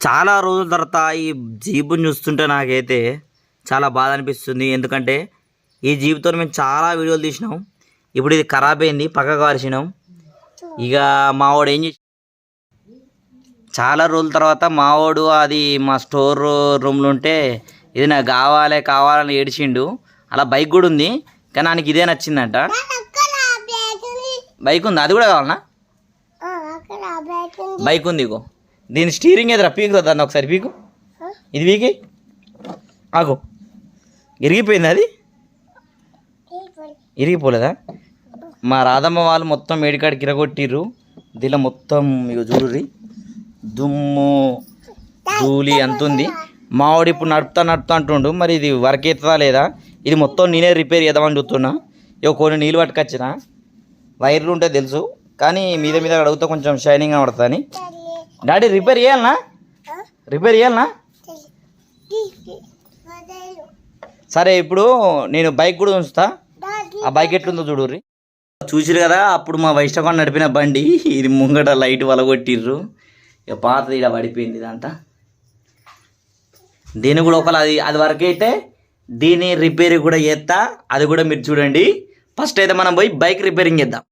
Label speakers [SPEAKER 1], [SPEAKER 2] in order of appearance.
[SPEAKER 1] చాలా రోజుల తర్వాత ఈ జీబుని చూస్తుంటే నాకైతే చాలా బాధ అనిపిస్తుంది. ఎందుకంటే ఈ జీబుతో మేము చాలా వీడియోలు తీసినాం. ఇప్పుడు ఇది ఖరాబ్ అయింది పక్కకు వారిసినాం ఇక మావాడు ఏం చేసి చాలా రోజుల తర్వాత మావాడు అది మా స్టోర్ రూమ్లో ఉంటే ఇది నాకు కావాలి కావాలని ఏడిచిండు. అలా బైక్ కూడా ఉంది కానీ ఆయనకి ఇదే నచ్చిందంట. బైక్ ఉంది అది కూడా కావాలనా? బైక్ ఉంది ఇగో. దీని స్టీరింగ్ ఎదురా పీకు దాన్ని ఒకసారి పీకు. ఇది పీకి. ఆగు. ఇరిగిపోయింది అది? ఇరిగిపోలేదా? మా రాధమ్మ వాళ్ళు మొత్తం మేడికాడికి ఇరగొట్టిర్రు. దీనిలో మొత్తం ఇక చూడుర్రి. దుమ్ము ధూళి అంత ఉంది మావాడు ఇప్పుడు నడుపుతా నడుపుతా అంటుండు. మరి ఇది వర్క్ అవుతుందా లేదా? ఇది మొత్తం నేనే రిపేర్ చేద్దామని చూస్తున్నా. ఇక కొన్ని నీళ్ళు పట్టుకొచ్చిన. వైర్లు ఉంటే తెలుసు. కానీ మీద మీద అడుగుతా కొంచెం షైనింగ్ పడుతుందని డాడీ రిపేర్ చేయాలనా? రిపేర్ చేయాలనా? సరే ఇప్పుడు నేను బైక్ కూడా ఉంచుతా. ఆ బైక్ ఎట్లుందో చూడుర్రి. చూసిరు కదా అప్పుడు మా వైష్ణవ్ నడిపిన బండి. ఇది ముంగట లైట్ వలగొట్టిర్రు. ఇక పాతది ఇక్కడ పడిపోయింది ఇదంతా. దీని కూడా ఒకవేళ అది అది వరకు అయితే దీని రిపేర్ కూడా చేస్తా. అది కూడా మీరు చూడండి. ఫస్ట్ అయితే మనం పోయి బైక్ రిపేరింగ్ చేద్దాం.